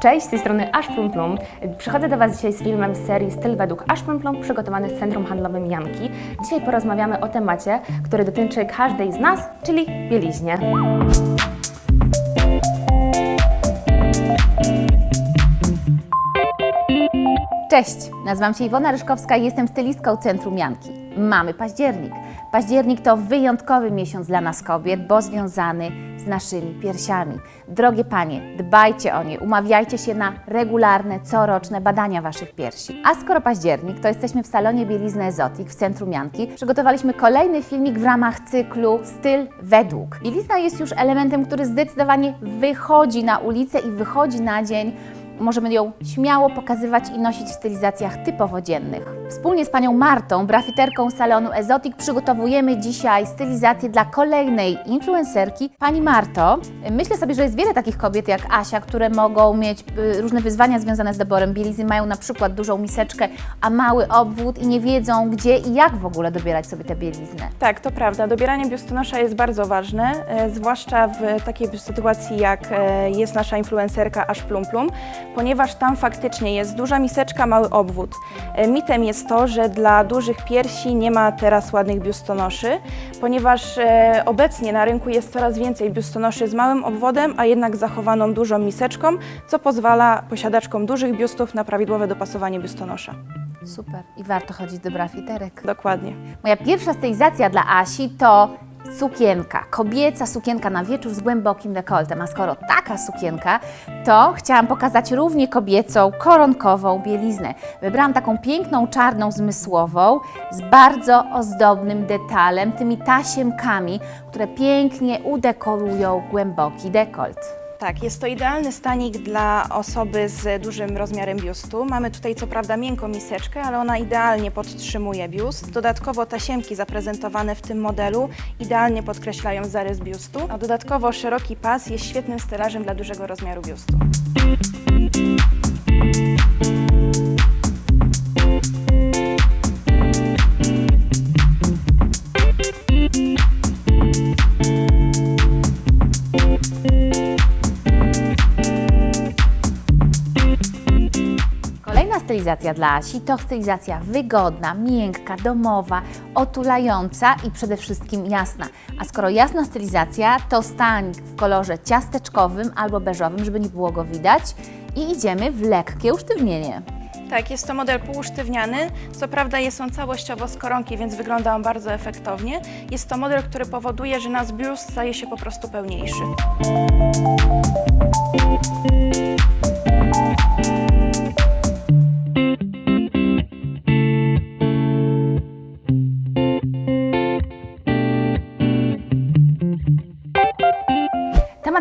Cześć, z tej strony Aż Plum Plum. Przychodzę do Was dzisiaj z filmem z serii Styl według Aż Plum Plum, przygotowany z Centrum Handlowym Janki. Dzisiaj porozmawiamy o temacie, który dotyczy każdej z nas, czyli bieliźnie. Cześć, nazywam się Iwona Ryszkowska i jestem stylistką Centrum Janki. Mamy październik. Październik to wyjątkowy miesiąc dla nas kobiet, bo związany z naszymi piersiami. Drogie panie, dbajcie o nie, umawiajcie się na regularne, coroczne badania waszych piersi. A skoro październik, to jesteśmy w salonie Bielizny Ezotik w Centrum Janki. Przygotowaliśmy kolejny filmik w ramach cyklu Styl według. Bielizna jest już elementem, który zdecydowanie wychodzi na ulicę i wychodzi na dzień możemy ją śmiało pokazywać i nosić w stylizacjach typowo dziennych. Wspólnie z panią Martą, brafiterką salonu Ezotik, przygotowujemy dzisiaj stylizację dla kolejnej influencerki. Pani Marto, myślę sobie, że jest wiele takich kobiet jak Asia, które mogą mieć y, różne wyzwania związane z doborem bielizny, mają na przykład dużą miseczkę, a mały obwód i nie wiedzą gdzie i jak w ogóle dobierać sobie tę bieliznę. Tak, to prawda. Dobieranie biustonosza jest bardzo ważne, e, zwłaszcza w takiej sytuacji, jak e, jest nasza influencerka Aż Plum Plum, ponieważ tam faktycznie jest duża miseczka, mały obwód. E, mitem jest to, że dla dużych piersi nie ma teraz ładnych biustonoszy, ponieważ e, obecnie na rynku jest coraz więcej biustonoszy z małym obwodem, a jednak zachowaną dużą miseczką, co pozwala posiadaczkom dużych biustów na prawidłowe dopasowanie biustonosza. Super. I warto chodzić do brafiterek. Dokładnie. Moja pierwsza stylizacja dla Asi to sukienka, kobieca sukienka na wieczór z głębokim dekoltem. A skoro taka sukienka, to chciałam pokazać równie kobiecą, koronkową bieliznę. Wybrałam taką piękną, czarną, zmysłową, z bardzo ozdobnym detalem, tymi tasiemkami, które pięknie udekorują głęboki dekolt. Tak, jest to idealny stanik dla osoby z dużym rozmiarem biustu. Mamy tutaj co prawda miękką miseczkę, ale ona idealnie podtrzymuje biust. Dodatkowo tasiemki zaprezentowane w tym modelu idealnie podkreślają zarys biustu. A dodatkowo szeroki pas jest świetnym stelażem dla dużego rozmiaru biustu. Stylizacja dla Asi to stylizacja wygodna, miękka, domowa, otulająca i przede wszystkim jasna. A skoro jasna stylizacja, to stań w kolorze ciasteczkowym albo beżowym, żeby nie było go widać i idziemy w lekkie usztywnienie. Tak, jest to model półusztywniany. Co prawda jest on całościowo z koronki, więc wygląda on bardzo efektownie. Jest to model, który powoduje, że nasz biust staje się po prostu pełniejszy.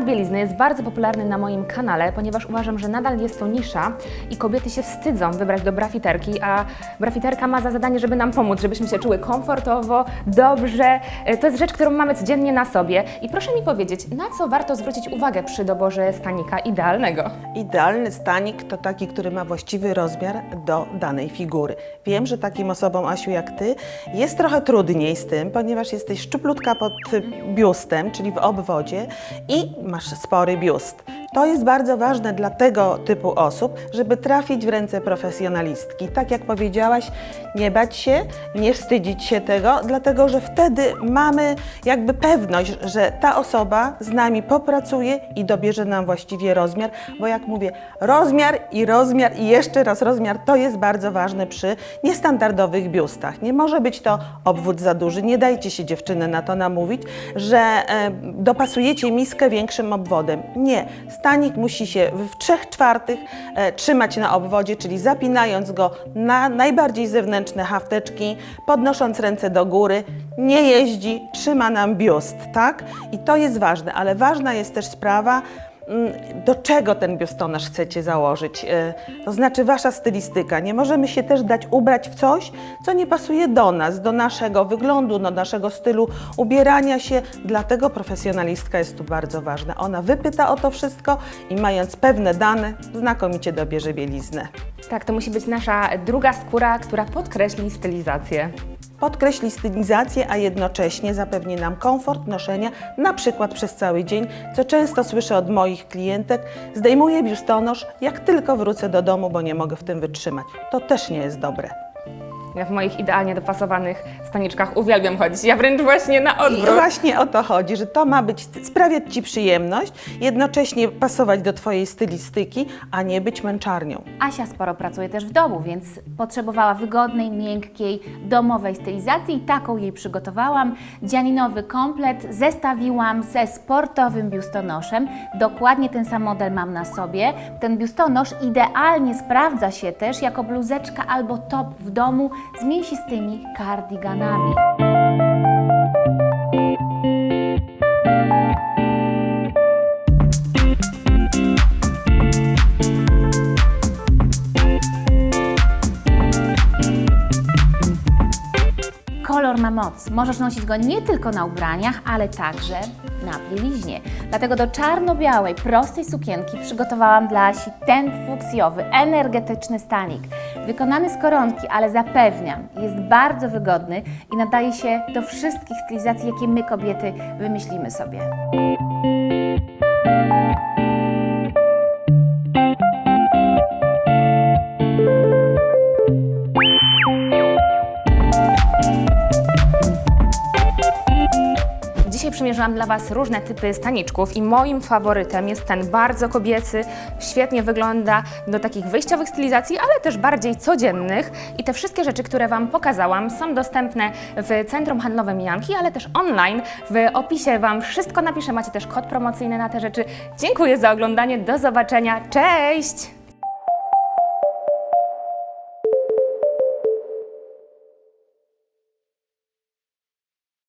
Bielizny jest bardzo popularny na moim kanale, ponieważ uważam, że nadal jest to nisza i kobiety się wstydzą wybrać do brafiterki, a brafiterka ma za zadanie, żeby nam pomóc, żebyśmy się czuły komfortowo, dobrze. E, To jest rzecz, którą mamy codziennie na sobie. I proszę mi powiedzieć, na co warto zwrócić uwagę przy doborze stanika idealnego? Idealny stanik to taki, który ma właściwy rozmiar do danej figury. Wiem, że takim osobom, Asiu, jak Ty, jest trochę trudniej z tym, ponieważ jesteś szczuplutka pod biustem, czyli w obwodzie i spory biust. To jest bardzo ważne dla tego typu osób, żeby trafić w ręce profesjonalistki. Tak jak powiedziałaś, nie bać się, nie wstydzić się tego, dlatego że wtedy mamy jakby pewność, że ta osoba z nami popracuje i dobierze nam właściwie rozmiar, bo jak mówię, rozmiar i rozmiar i jeszcze raz rozmiar to jest bardzo ważne przy niestandardowych biustach. Nie może być to obwód za duży. Nie dajcie się dziewczyny na to namówić, że e, dopasujecie miskę większym obwodem. Nie. Stanik musi się w trzech czwartych e, trzymać na obwodzie, czyli zapinając go na najbardziej zewnętrzne hafteczki, podnosząc ręce do góry, nie jeździ, trzyma nam biust, tak? I to jest ważne, ale ważna jest też sprawa, do czego ten biustonosz chcecie założyć. E, To znaczy wasza stylistyka. Nie możemy się też dać ubrać w coś, co nie pasuje do nas, do naszego wyglądu, do naszego stylu ubierania się. Dlatego profesjonalistka jest tu bardzo ważna. Ona wypyta o to wszystko i mając pewne dane, znakomicie dobierze bieliznę. Tak, to musi być nasza druga skóra, która podkreśli stylizację. Podkreśli stylizację, a jednocześnie zapewni nam komfort noszenia, na przykład przez cały dzień, co często słyszę od moich klientek, zdejmuję biustonosz, jak tylko wrócę do domu, bo nie mogę w tym wytrzymać. To też nie jest dobre. Ja w moich idealnie dopasowanych staniczkach uwielbiam chodzić. Ja wręcz właśnie na I odwrót. właśnie o to chodzi, że to ma być sprawiać Ci przyjemność, jednocześnie pasować do Twojej stylistyki, a nie być męczarnią. Asia sporo pracuje też w domu, więc potrzebowała wygodnej, miękkiej, domowej stylizacji i taką jej przygotowałam. Dzianinowy komplet zestawiłam ze sportowym biustonoszem. Dokładnie ten sam model mam na sobie. Ten biustonosz idealnie sprawdza się też jako bluzeczka albo top w domu z mięsistymi kardiganami. Kolor ma moc. Możesz nosić go nie tylko na ubraniach, ale także na bieliźnie. Dlatego do czarno-białej, prostej sukienki przygotowałam dla Asi ten fuksjowy, energetyczny stanik. Wykonany z koronki, ale zapewniam, jest bardzo wygodny i nadaje się do wszystkich stylizacji, jakie my kobiety wymyślimy sobie. Przymierzyłam dla Was różne typy staniczków i moim faworytem jest ten bardzo kobiecy, świetnie wygląda do takich wyjściowych stylizacji, ale też bardziej codziennych. I te wszystkie rzeczy, które Wam pokazałam, są dostępne w Centrum Handlowym Janki, ale też online. W opisie Wam wszystko napiszę, macie też kod promocyjny na te rzeczy. Dziękuję za oglądanie, do zobaczenia, cześć!